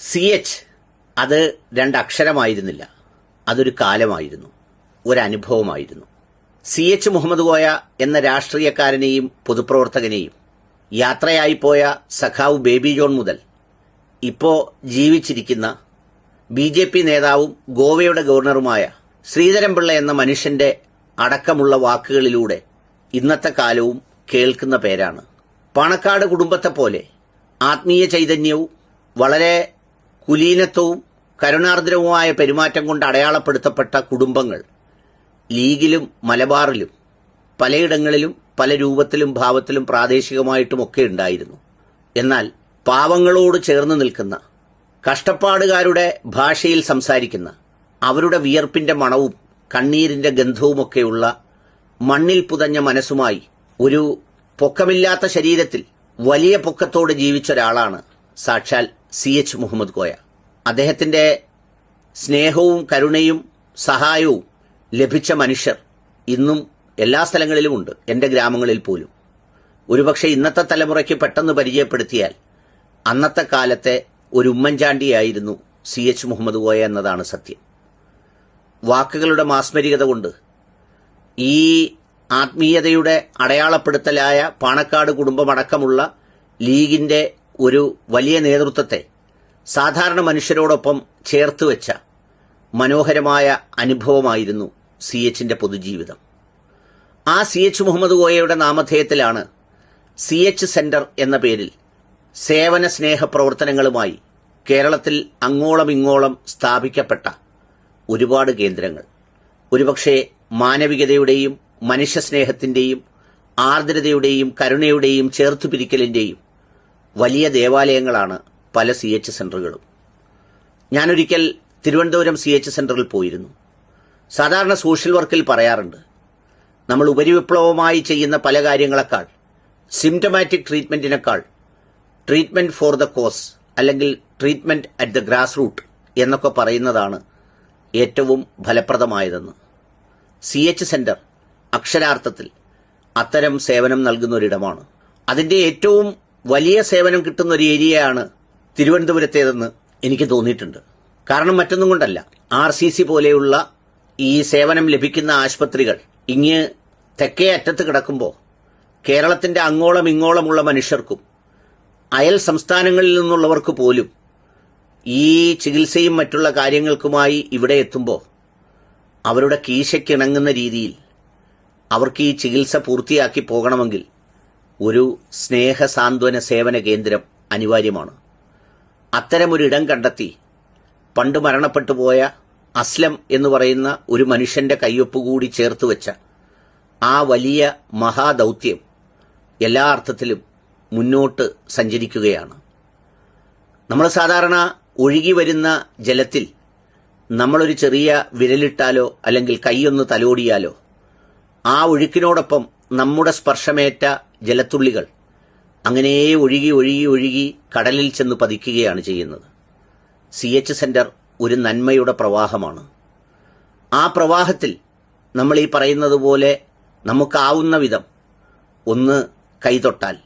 C H അത് രണ്ടക്ഷരമായിരുന്നില്ല. അതൊരു കാലമായിരുന്നു. ഒരനുഭവമായിരുന്നു. സി എച്ച് മുഹമ്മദ് കോയ എന്ന രാഷ്ട്രീയക്കാരനെയും പൊതുപ്രവർത്തകനെയും യാത്രയായി പോയ സഖാവ് ബേബി ജോൺ മുതൽ ഇപ്പോ ജീവിച്ചിരിക്കുന്ന ബി ജെ പി നേതാവും ഗോവയുടെ ഗവർണറുമായ ശ്രീധരൻപിള്ള എന്ന മനുഷ്യന്റെ അടക്കമുള്ള വാക്കുകളിലൂടെ ഇന്നത്തെ കാലവും കേൾക്കുന്ന പേരാണ്. പണക്കാട് കുടുംബത്തെ പോലെ ആത്മീയ ചൈതന്യവും വളരെ കുലീനത്വവും കരുണാർദ്രവുമായ പെരുമാറ്റം കൊണ്ട് അടയാളപ്പെടുത്തപ്പെട്ട കുടുംബങ്ങൾ ലീഗിലും മലബാറിലും പലയിടങ്ങളിലും പല രൂപത്തിലും ഭാവത്തിലും പ്രാദേശികമായിട്ടുമൊക്കെ ഉണ്ടായിരുന്നു. എന്നാൽ പാവങ്ങളോട് ചേർന്ന് നിൽക്കുന്ന കഷ്ടപ്പാടുകാരുടെ ഭാഷയിൽ സംസാരിക്കുന്ന അവരുടെ വിയർപ്പിന്റെ മണവും കണ്ണീരിന്റെ ഗന്ധവുമൊക്കെയുള്ള മണ്ണിൽ പുതഞ്ഞ മനസ്സുമായി ഒരു പൊക്കമില്ലാത്ത ശരീരത്തിൽ വലിയ പൊക്കത്തോടെ ജീവിച്ച ഒരാളാണ് സാക്ഷാൽ സി എച്ച് മുഹമ്മദ് കോയ അദ്ദേഹത്തിന്റെ സ്നേഹവും കരുണയും സഹായവും ലഭിച്ച മനുഷ്യർ ഇന്നും എല്ലാ സ്ഥലങ്ങളിലും ഉണ്ട്. എന്റെ ഗ്രാമങ്ങളിൽ പോലും. ഒരുപക്ഷെ ഇന്നത്തെ തലമുറയ്ക്ക് പെട്ടെന്ന് പരിചയപ്പെടുത്തിയാൽ അന്നത്തെ കാലത്തെ ഒരു ഉമ്മൻചാണ്ടിയായിരുന്നു സി എച്ച് മുഹമ്മദ് കോയ എന്നതാണ് സത്യം. വാക്കുകളുടെ മാസ്മരികത കൊണ്ട് ഈ ആത്മീയതയുടെ അടയാളപ്പെടുത്തലായ പാണക്കാട് കുടുംബമടക്കമുള്ള ലീഗിന്റെ ഒരു വലിയ നേതൃത്വത്തെ സാധാരണ മനുഷ്യരോടൊപ്പം ചേർത്ത് വെച്ച മനോഹരമായ അനുഭവമായിരുന്നു സി എച്ചിന്റെ പൊതുജീവിതം. ആ സി എച്ച് മുഹമ്മദ് കോയയുടെ നാമധേയത്തിലാണ് സി എച്ച് സെന്റർ എന്ന പേരിൽ സേവന സ്നേഹ പ്രവർത്തനങ്ങളുമായി കേരളത്തിൽ അങ്ങോളം ഇങ്ങോളം സ്ഥാപിക്കപ്പെട്ട ഒരുപാട് കേന്ദ്രങ്ങൾ. ഒരുപക്ഷെ മാനവികതയുടെയും മനുഷ്യസ്നേഹത്തിന്റെയും ആർദ്രതയുടെയും കരുണയുടെയും ചേർത്തുപിരിക്കലിന്റെയും വലിയ ദേവാലയങ്ങളാണ് പല സി എച്ച് സെന്ററുകളും ഞാനൊരിക്കൽ തിരുവനന്തപുരം സി എച്ച് സെന്ററിൽ പോയിരുന്നു. സാധാരണ സോഷ്യൽ വർക്കിൽ പറയാറുണ്ട് നമ്മൾ ഉപരിവിപ്ലവമായി ചെയ്യുന്ന പല കാര്യങ്ങളെക്കാൾ സിംറ്റമാറ്റിക് ട്രീറ്റ്മെന്റിനേക്കാൾ ട്രീറ്റ്മെന്റ് ഫോർ ദ കോസ് അല്ലെങ്കിൽ treatment at the grass root എന്നൊക്കെ പറയുന്നതാണ് ഏറ്റവും ഫലപ്രദമായതെന്ന്. സി എച്ച് സെന്റർ അക്ഷരാർത്ഥത്തിൽ അത്തരം സേവനം നൽകുന്ന ഒരിടമാണ് അതിന്റെ ഏറ്റവും വലിയ സേവനം കിട്ടുന്ന ഒരു ഏരിയയാണ് തിരുവനന്തപുരത്തേതെന്ന് എനിക്ക് തോന്നിയിട്ടുണ്ട്. കാരണം മറ്റൊന്നും കൊണ്ടല്ല. ആർ സി സി പോലെയുള്ള ഈ സേവനം ലഭിക്കുന്ന ആശുപത്രികൾ ഇങ്ങ് തെക്കേ അറ്റത്ത് കിടക്കുമ്പോൾ കേരളത്തിന്റെ അങ്ങോളം ഇങ്ങോളമുള്ള മനുഷ്യർക്കും അയൽ സംസ്ഥാനങ്ങളിൽ നിന്നുള്ളവർക്ക് പോലും ഈ ചികിത്സയും മറ്റുള്ള കാര്യങ്ങൾക്കുമായി ഇവിടെ എത്തുമ്പോൾ അവരുടെ കീശയ്ക്കിണങ്ങുന്ന രീതിയിൽ അവർക്ക് ഈ ചികിത്സ പൂർത്തിയാക്കി പോകണമെങ്കിൽ ഒരു സ്നേഹ സാന്ത്വന സേവന കേന്ദ്രം അനിവാര്യമാണ്. അത്തരമൊരിടം കണ്ടെത്തി പണ്ട് മരണപ്പെട്ടു പോയ അസ്ലം എന്ന് പറയുന്ന ഒരു മനുഷ്യന്റെ കയ്യൊപ്പ് കൂടി ചേർത്ത് വെച്ച ആ വലിയ മഹാദൗത്യം എല്ലാ അർത്ഥത്തിലും മുന്നോട്ട് സഞ്ചരിക്കുകയാണ്. നമ്മൾ സാധാരണ ഒഴുകി വരുന്ന ജലത്തിൽ നമ്മളൊരു ചെറിയ വിരലിട്ടാലോ അല്ലെങ്കിൽ കൈയൊന്ന് തലോടിയാലോ ആ ഒഴുക്കിനോടൊപ്പം നമ്മുടെ സ്പർശമേറ്റ ജലത്തുള്ളികൾ. അങ്ങനെ ഒഴുകി ഒഴുകി ഒഴുകി കടലിൽ ചെന്ന് പതിക്കുകയാണ് ചെയ്യുന്നത്. സി എച്ച് സെന്റർ ഒരു നന്മയുടെ പ്രവാഹമാണ്. ആ പ്രവാഹത്തിൽ നമ്മൾ ഈ പറയുന്നത് പോലെ നമുക്കാവുന്ന വിധം ഒന്ന് കൈ തൊട്ടാൽ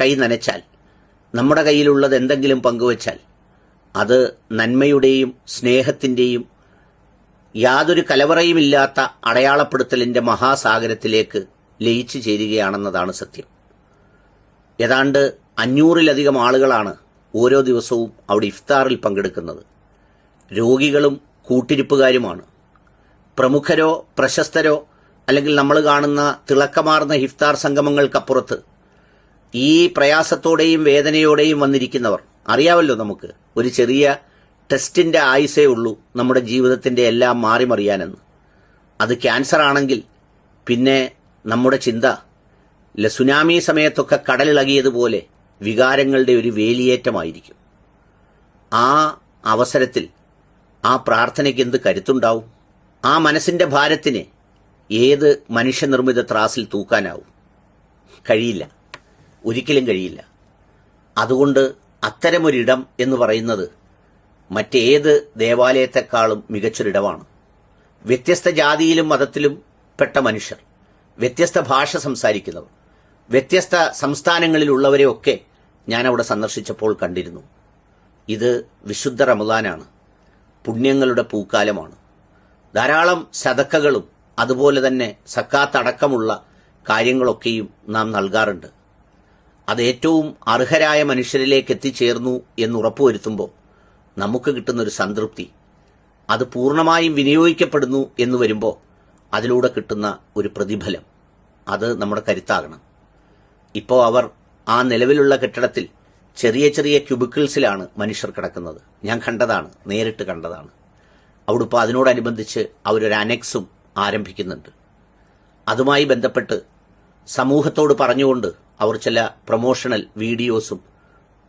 കൈ നനച്ചാൽ നമ്മുടെ കയ്യിലുള്ളത് എന്തെങ്കിലും പങ്കുവച്ചാൽ അത് നന്മയുടെയും സ്നേഹത്തിന്റെയും യാതൊരു കലവറയുമില്ലാത്ത അടയാളപ്പെടുത്തലിന്റെ മഹാസാഗരത്തിലേക്ക് ലയിച്ചു ചേരുകയാണെന്നതാണ് സത്യം. ഏതാണ്ട് അഞ്ഞൂറിലധികം ആളുകളാണ് ഓരോ ദിവസവും അവിടെ ഇഫ്താറിൽ പങ്കെടുക്കുന്നത്. രോഗികളും കൂട്ടിരിപ്പുകാരുമാണ്. പ്രമുഖരോ പ്രശസ്തരോ അല്ലെങ്കിൽ നമ്മൾ കാണുന്ന തിളക്കമാർന്ന ഇഫ്താർ സംഗമങ്ങൾക്കപ്പുറത്ത് ഈ പ്രയാസത്തോടെയും വേദനയോടെയും വന്നിരിക്കുന്നവർ അറിയാമല്ലോ നമുക്ക് ഒരു ചെറിയ ടെസ്റ്റിന്റെ ആയുസേ ഉള്ളൂ നമ്മുടെ ജീവിതത്തിന്റെ എല്ലാം മാറിമറിയാനെന്ന്. അത് ക്യാൻസർ ആണെങ്കിൽ പിന്നെ നമ്മുടെ ചിന്ത ല സുനാമി സമയത്തൊക്കെ കടലിളകിയതുപോലെ വികാരങ്ങളുടെ ഒരു വേലിയേറ്റമായിരിക്കും. ആ അവസരത്തിൽ ആ പ്രാർത്ഥനയ്ക്ക് എന്ത് കരുത്തുണ്ടാവും? ആ മനസ്സിന്റെ ഭാരത്തിന് ഏത് മനുഷ്യനിർമ്മിത ത്രാസിൽ തൂക്കാനാവും? കഴിയില്ല. ഒരിക്കലും കഴിയില്ല. അതുകൊണ്ട് അത്തരമൊരിടം എന്ന് പറയുന്നത് മറ്റേത് ദേവാലയത്തെക്കാളും മികച്ചൊരിടമാണ്. വ്യത്യസ്ത ജാതിയിലും മതത്തിലും പെട്ട മനുഷ്യർ വ്യത്യസ്ത ഭാഷ സംസാരിക്കുന്നവർ. വ്യത്യസ്ത സംസ്ഥാനങ്ങളിലുള്ളവരെയൊക്കെ ഞാൻ അവിടെ സന്ദർശിച്ചപ്പോൾ കണ്ടിരുന്നു. ഇത് വിശുദ്ധ റമദാനാണ്. പുണ്യങ്ങളുടെ പൂക്കാലമാണ്. ധാരാളം സതക്കകളും അതുപോലെ തന്നെ സക്കാത്തടക്കമുള്ള കാര്യങ്ങളൊക്കെയും നാം നൽകാറുണ്ട്. അത് ഏറ്റവും അർഹരായ മനുഷ്യരിലേക്ക് എത്തിച്ചേർന്നു എന്ന് ഉറപ്പുവരുത്തുമ്പോൾ നമുക്ക് കിട്ടുന്നൊരു സംതൃപ്തി അത് പൂർണമായും വിനിയോഗിക്കപ്പെടുന്നു എന്ന് വരുമ്പോൾ അതിലൂടെ കിട്ടുന്ന ഒരു പ്രതിഫലം അത് നമ്മുടെ കരുത്താകണം. ഇപ്പോൾ അവർ ആ നിലവിലുള്ള കെട്ടിടത്തിൽ ചെറിയ ചെറിയ ക്യൂബിക്കിൾസിലാണ് മനുഷ്യർ കിടക്കുന്നത്. ഞാൻ കണ്ടതാണ് നേരിട്ട് കണ്ടതാണ്. അവിടെ ഇപ്പോൾ അതിനോടനുബന്ധിച്ച് അവരൊരു അനെക്സും ആരംഭിക്കുന്നുണ്ട്. അതുമായി ബന്ധപ്പെട്ട് സമൂഹത്തോട് പറഞ്ഞുകൊണ്ട് അവർ ചില പ്രൊമോഷണൽ വീഡിയോസും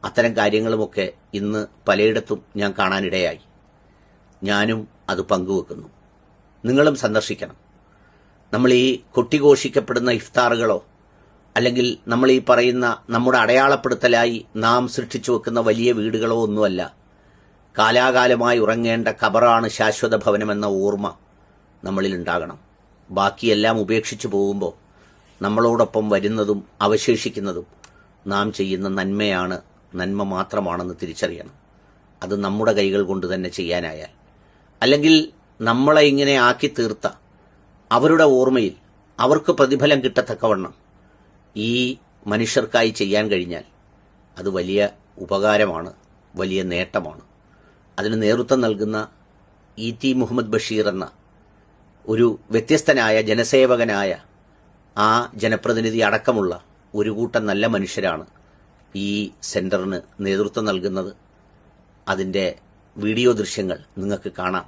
അത്തരം കാര്യങ്ങളുമൊക്കെ ഇന്ന് പലയിടത്തും ഞാൻ കാണാനിടയായി. ഞാനും അത് പങ്കുവെക്കുന്നു. നിങ്ങളും സന്ദർശിക്കണം. നമ്മൾ ഈ കൊട്ടിഘോഷിക്കപ്പെടുന്ന ഇഫ്താറുകളോ അല്ലെങ്കിൽ നമ്മൾ ഈ പറയുന്ന നമ്മുടെ അടയാളപ്പെടുത്തലായി നാം സൃഷ്ടിച്ചു വെക്കുന്ന വലിയ വീടുകളോ ഒന്നുമല്ല. കാലാകാലമായി ഉറങ്ങേണ്ട ഖബറാണ് ശാശ്വത ഭവനമെന്ന ഓർമ്മ നമ്മളിൽ ഉണ്ടാകണം. ബാക്കിയെല്ലാം ഉപേക്ഷിച്ചു പോകുമ്പോൾ നമ്മളോടൊപ്പം വരുന്നതും അവശേഷിക്കുന്നതും നാം ചെയ്യുന്ന നന്മയാണ് നന്മ മാത്രമാണെന്ന് തിരിച്ചറിയണം. അത് നമ്മുടെ കൈകൾ കൊണ്ട് തന്നെ ചെയ്യാനായാൽ. അല്ലെങ്കിൽ നമ്മളെ ഇങ്ങനെ ആക്കി തീർത്ത അവരുടെ ഓർമ്മയിൽ അവർക്ക് പ്രതിഫലം കിട്ടത്തക്കവണ്ണം ഈ മനുഷ്യർക്കായി ചെയ്യാൻ കഴിഞ്ഞാൽ അത് വലിയ ഉപകാരമാണ് വലിയ നേട്ടമാണ്. അതിന് നേതൃത്വം നൽകുന്ന ഇ ടി മുഹമ്മദ് ബഷീർ എന്ന ഒരു വ്യത്യസ്തനായ ജനസേവകനായ ആ ജനപ്രതിനിധി അടക്കമുള്ള ഒരു കൂട്ടം നല്ല മനുഷ്യരാണ് ഈ സെന്ററിന് നേതൃത്വം നൽകുന്നത്. അതിന്റെ വീഡിയോ ദൃശ്യങ്ങൾ നിങ്ങൾക്ക് കാണാം.